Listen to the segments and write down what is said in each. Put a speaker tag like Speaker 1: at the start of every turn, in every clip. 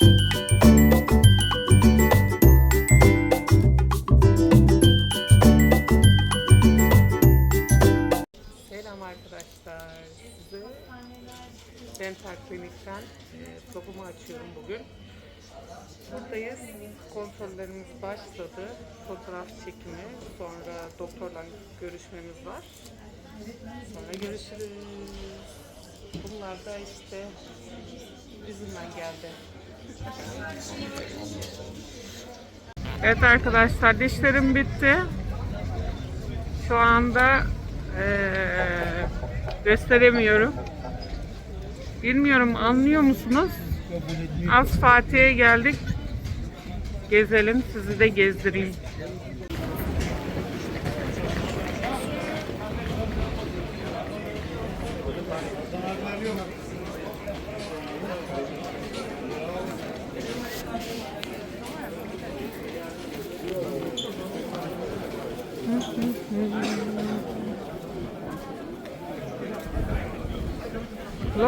Speaker 1: Selam arkadaşlar. Size Dental Klinik'ten e, vlogumu açıyorum bugün. Buradayız. Kontrollerimiz başladı. Fotoğraf çekimi. Sonra doktorla görüşmemiz var. Sonra görüşürüz. Bunlar da işte bizimle geldi. Evet arkadaşlar dişlerim bitti. Şu anda eee, gösteremiyorum. Bilmiyorum anlıyor musunuz? Az Fatih'e geldik. Gezelim sizi de gezdireyim.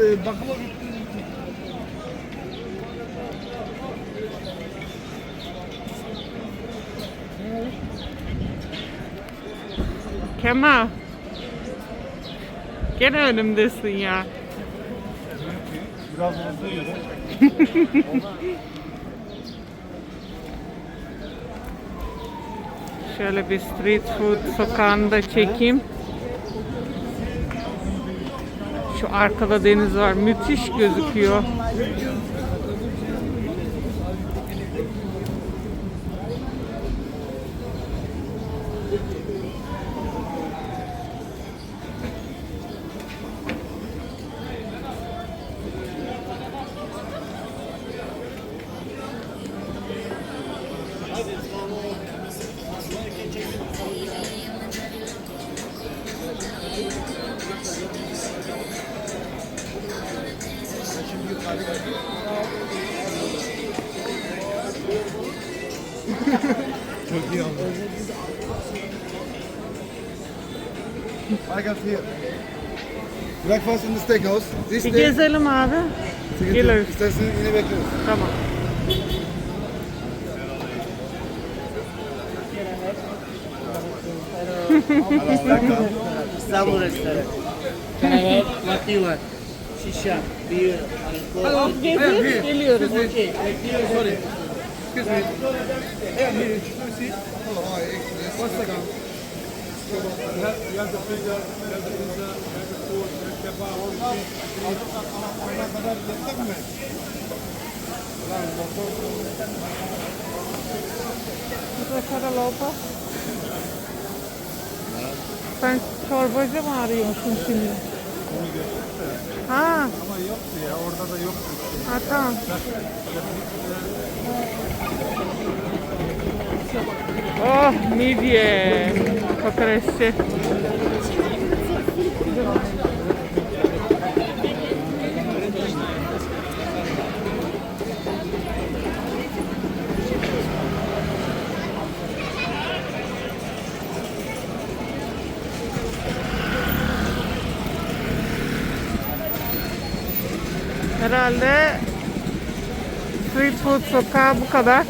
Speaker 2: e, bakıma
Speaker 1: Kemal. Gene önümdesin ya.
Speaker 3: Biraz hızlı yürü.
Speaker 1: Şöyle bir street food sokağını da çekeyim. Şu arkada deniz var. Müthiş gözüküyor.
Speaker 2: Got here. Breakfast in the steakhouse. This
Speaker 1: Bir
Speaker 2: day.
Speaker 1: gezelim abi. Geliriz.
Speaker 2: İstersen yine bekleriz.
Speaker 1: Tamam.
Speaker 4: İstanbul restoranı. Can I have what do you want? Shisha, beer, alcohol.
Speaker 1: Gezip geliyoruz.
Speaker 4: Okay, sorry.
Speaker 2: Excuse me. Yeah, here. Excuse me. Hello. Hi. One second.
Speaker 1: Burada Karalova. Sen çorbacı mı arıyorsun şimdi? Ha.
Speaker 2: Ama yoktu ya. Orada da yoktu.
Speaker 1: Ha tamam. Oh midye. Kokoreççi. Herhalde street food sokağı bu kadar.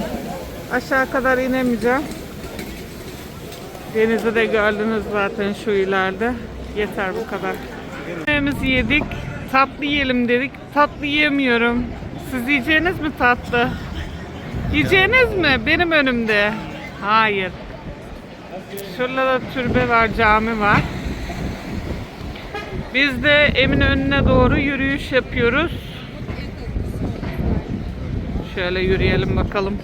Speaker 1: Aşağı kadar inemeyeceğim. Denizi de gördünüz zaten şu ileride. Yeter bu kadar. Yemeğimizi yedik. Tatlı yiyelim dedik. Tatlı yiyemiyorum. Siz yiyeceğiniz mi tatlı? Yiyeceğiniz mi? Benim önümde. Hayır. Şurada da türbe var, cami var. Biz de Eminönü'ne doğru yürüyüş yapıyoruz. Şöyle yürüyelim bakalım.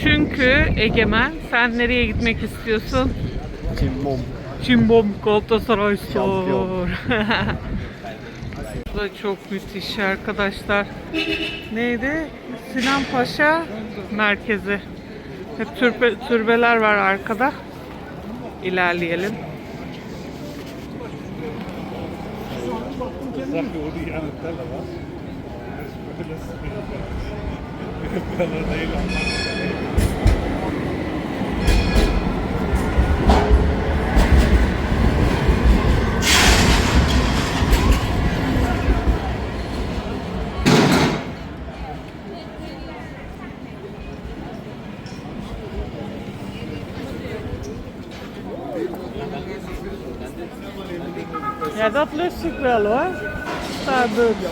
Speaker 1: Çünkü Egemen sen nereye gitmek istiyorsun?
Speaker 2: Cimbom.
Speaker 1: Cimbom Galatasaray Spor. Bu da çok müthiş arkadaşlar. Neydi? Sinan Paşa merkezi. Hep türbe, türbeler var arkada. İlerleyelim. lust ik wel hoor. Starbucks.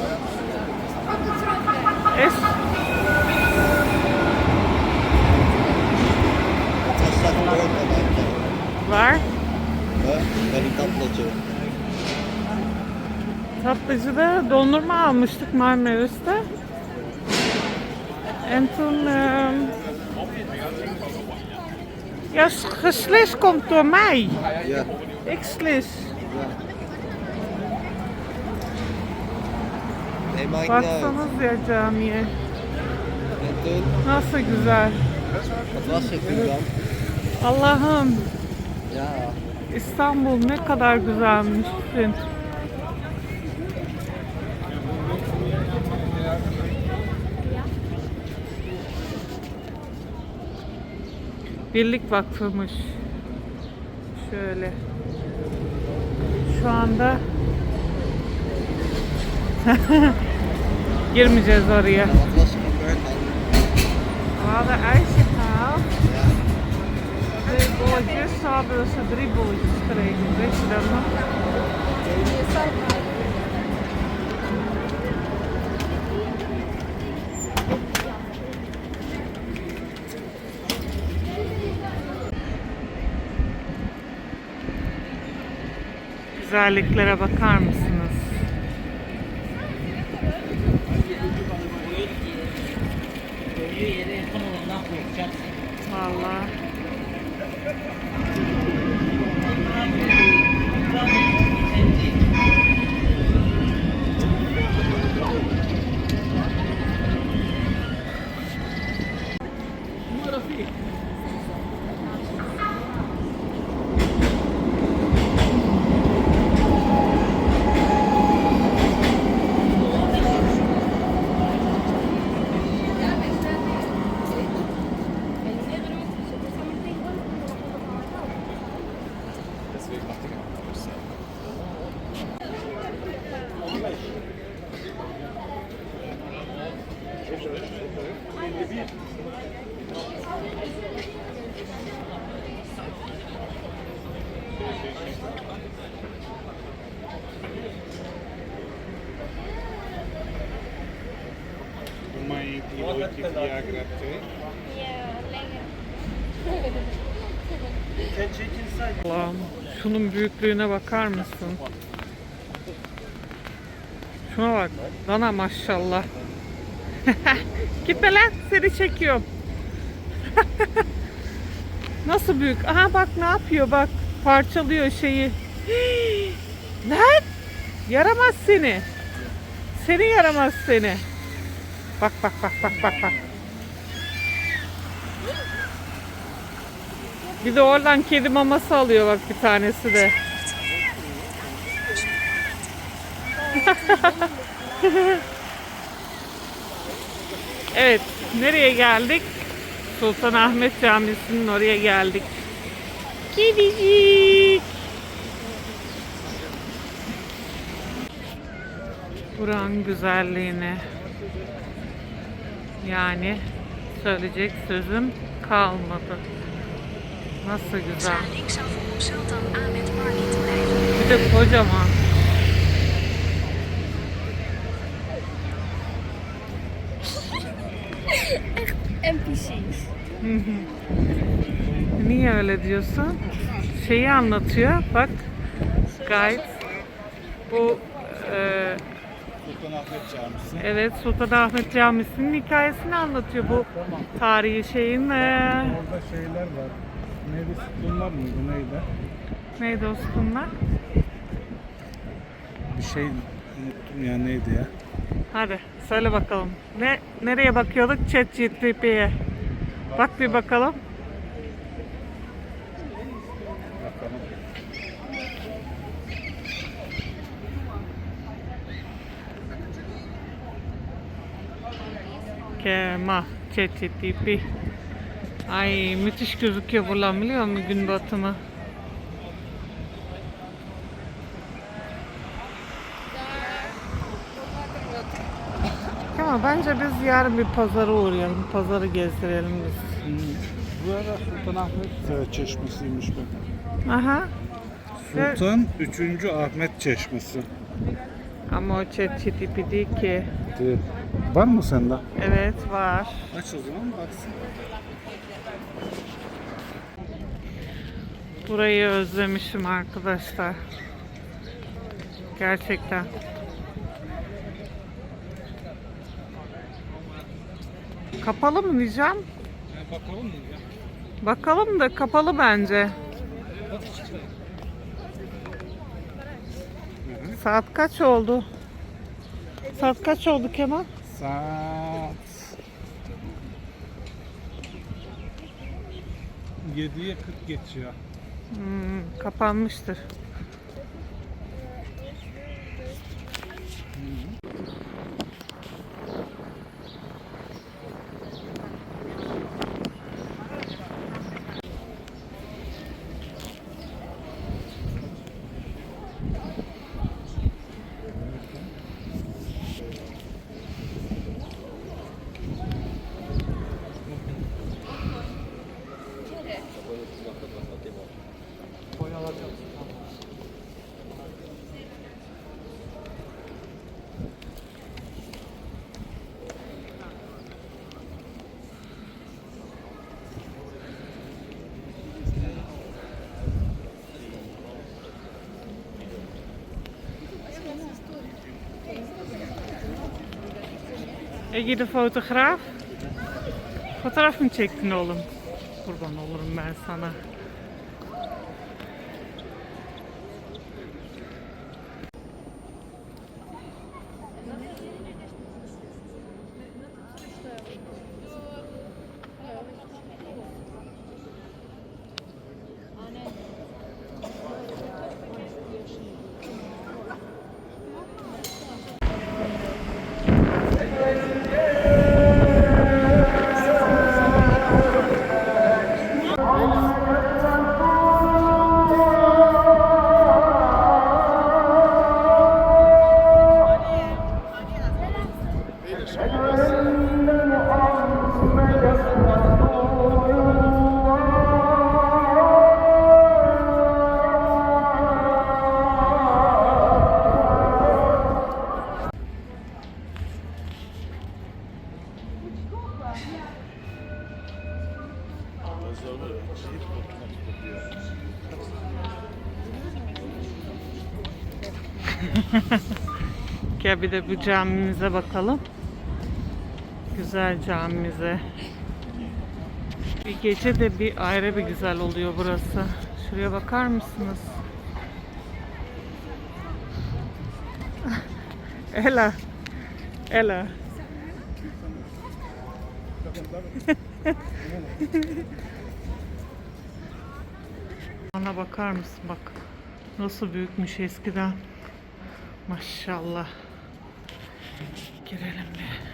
Speaker 1: Is... Waar?
Speaker 2: Benim tatlıcı.
Speaker 1: Tatlıcıda dondurma almıştık Marmaris'te. En toen... ehm, Ja, geslis komt door mij.
Speaker 2: Ja.
Speaker 1: Ik slis.
Speaker 2: Nee,
Speaker 1: Baksanız ya camiye. Nasıl güzel. Allah'ım. İstanbul ne kadar güzelmiş. Dün. Birlik Vakfı'mış. Şöyle. Şu anda girmeyeceğiz oraya. İjsje gehaald. Twee bolletjes, ze drie bolletjes gekregen. Weet je dat nog? Güzelliklere bakar mısınız?
Speaker 4: 什
Speaker 1: 么
Speaker 3: Mai pilote via grazie.
Speaker 1: Allah'ım şunun büyüklüğüne bakar mısın? Şuna bak. Dana maşallah. Gitme lan seni çekiyorum. Nasıl büyük? Aha bak ne yapıyor bak. Parçalıyor şeyi. lan! Yaramaz seni. Seni yaramaz seni. Bak bak bak bak bak bak. Bir de oradan kedi maması alıyor bak bir tanesi de. evet, nereye geldik? Sultanahmet Camisi'nin oraya geldik. Kedicik. Buranın güzelliğini yani söyleyecek sözüm kalmadı. Nasıl güzel. Bir de kocaman.
Speaker 5: NPC's.
Speaker 1: Niye öyle diyorsun? Şeyi anlatıyor. Bak. Guide. Bu e,
Speaker 3: Sultanahmet Camisi.
Speaker 1: evet Sultanahmet Camisi'nin hikayesini anlatıyor bu tarihi şeyin. e,
Speaker 6: Orada şeyler var. Neydi? Sütunlar mıydı? Neydi?
Speaker 1: neydi o sütunlar?
Speaker 6: Bir şey unuttum ya neydi ya?
Speaker 1: Hadi söyle bakalım. Ne nereye bakıyorduk? ChatGPT'ye. Bak bir bakalım.
Speaker 6: Bakalım.
Speaker 1: Kema, ChatGPT. Ay müthiş gözüküyor buradan biliyor musun gün batımı? Ama bence biz yarın bir pazara uğrayalım. Pazarı gezdirelim biz.
Speaker 6: Burada Sultanahmet e, Çeşmesi'ymiş bu.
Speaker 1: Aha.
Speaker 6: Sultan 3. Ahmet Çeşmesi.
Speaker 1: Ama o ChatGPT değil ki.
Speaker 6: Değil. Var mı sende?
Speaker 1: Evet var.
Speaker 6: Aç o zaman baksın.
Speaker 1: Burayı özlemişim arkadaşlar. Gerçekten. Kapalı mı diyeceğim?
Speaker 6: bakalım mı ya?
Speaker 1: Bakalım da kapalı bence. Saat kaç oldu? Saat kaç oldu Kemal?
Speaker 6: Saat 7'ye 40 geçiyor.
Speaker 1: Hmm, kapanmıştır. Ege de fotograaf. Fotoğraf mı çektin oğlum? Kurban olurum ben sana. Bir de bu camimize bakalım. Güzel camimize. Bir gece de bir ayrı bir güzel oluyor burası. Şuraya bakar mısınız? Ela. Ela. Bana bakar mısın bak. Nasıl büyükmüş eskiden. Maşallah. Girelim bir.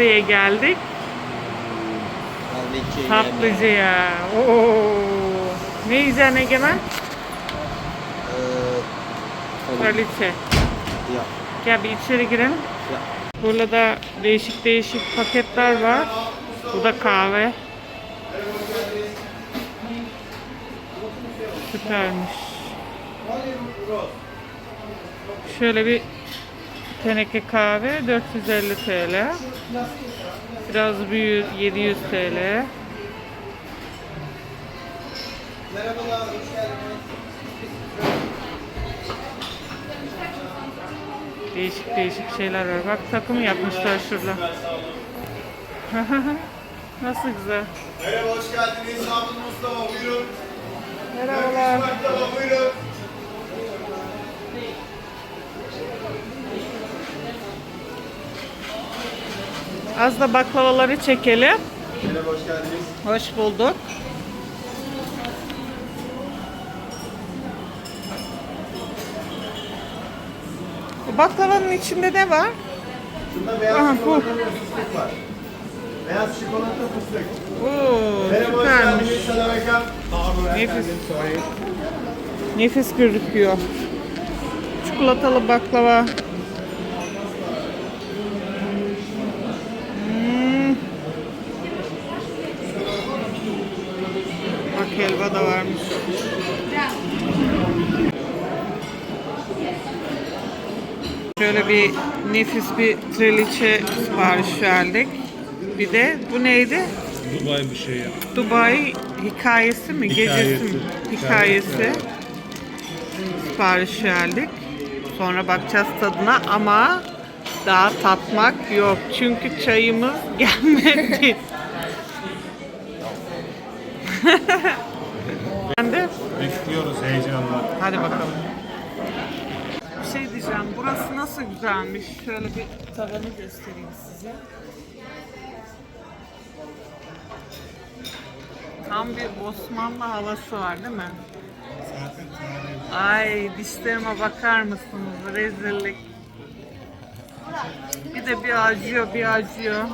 Speaker 1: Nereye geldik?
Speaker 4: Tatlıcı
Speaker 1: Tatlıcıya. Oo. Ne yiyeceksin Egemen? Kraliçe.
Speaker 4: Ya.
Speaker 1: Gel bir içeri girelim. Burada da değişik değişik paketler var. Bu da kahve. Süpermiş. Şöyle bir teneke kahve 450 TL. Biraz büyük 700 TL. Değişik değişik şeyler var. Bak takım yapmışlar şurada. Nasıl güzel.
Speaker 2: Merhaba, hoş geldiniz. Hamid Mustafa, buyurun.
Speaker 1: Merhabalar.
Speaker 2: Mustafa, buyurun.
Speaker 1: Az da baklavaları çekelim.
Speaker 2: Merhaba, hoş geldiniz.
Speaker 1: Hoş bulduk. Bu baklavanın içinde ne var?
Speaker 2: Şunda beyaz
Speaker 1: Aha, bu.
Speaker 2: çikolata ve fıstık var. Beyaz çikolata fıstık.
Speaker 1: Oo,
Speaker 2: Merhaba, hoş
Speaker 1: süpermiş.
Speaker 2: geldiniz. Selam Ekrem.
Speaker 1: Nefis. Nefis gözüküyor. Çikolatalı baklava. Hmm. Helva da varmış. Şöyle bir nefis bir triliçe sipariş verdik. Bir de bu neydi?
Speaker 6: Dubai bir şey ya.
Speaker 1: Dubai hikayesi mi? Gecesi mi? Hikayesi. Sipariş verdik. Sonra bakacağız tadına ama daha tatmak yok. Çünkü çayımız gelmedi.
Speaker 6: Bekliyoruz heyecanla.
Speaker 1: Hadi bakalım. Bir şey diyeceğim. Burası nasıl güzelmiş. Şöyle bir tavanı göstereyim size. Tam bir Osmanlı havası var değil mi? Ay dişlerime bakar mısınız? Rezillik. Bir de bir acıyor, bir acıyor.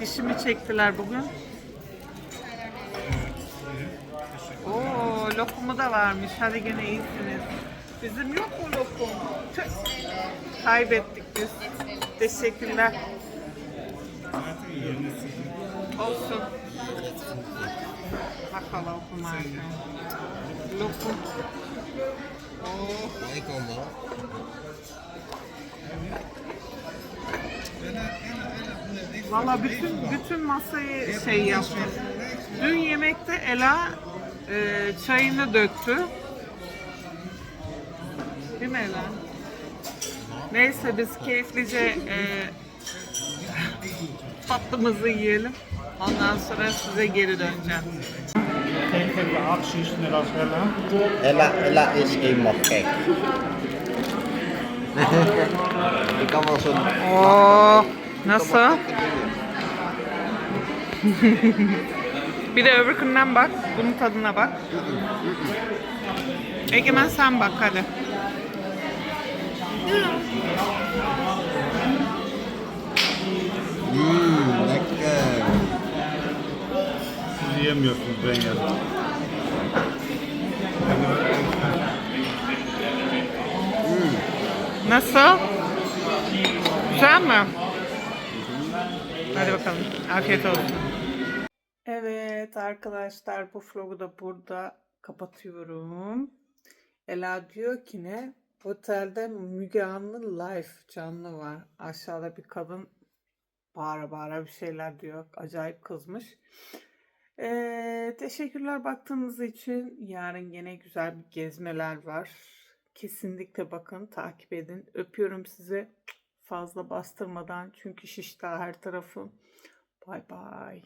Speaker 1: Dişimi çektiler bugün. Oo, lokumu da varmış. Hadi gene iyisiniz. Bizim yok mu lokum? Tüh. Kaybettik biz. Teşekkürler. Olsun. Bakalım bunlar. Lokum. Valla bütün bütün masayı şey yaptı. Dün yemekte Ela e, çayını döktü. Değil mi Ela? Neyse biz keyiflice e, tatlımızı yiyelim. Ondan sonra size geri döneceğim.
Speaker 6: Kijk even de acties met als Ella.
Speaker 7: Ella, Ella is eenmaal gek. Ik kan wel zo'n
Speaker 1: Oo, nasıl? bir de öbürkünden bak. Bunun tadına bak. Egemen sen bak hadi.
Speaker 7: Mmm, lekker.
Speaker 6: Siz yiyemiyorsunuz ben yedim.
Speaker 1: Nasıl? Güzel mi? Hadi bakalım. Afiyet olsun. Arkadaşlar bu vlogu da burada kapatıyorum. Ela diyor ki ne? Otelde Müge Anlı live canlı var. Aşağıda bir kadın bağıra bağıra bir şeyler diyor. Acayip kızmış. Ee, teşekkürler baktığınız için. Yarın yine güzel bir gezmeler var. Kesinlikle bakın, takip edin. Öpüyorum sizi. Fazla bastırmadan çünkü şiş daha her tarafı. Bay bay.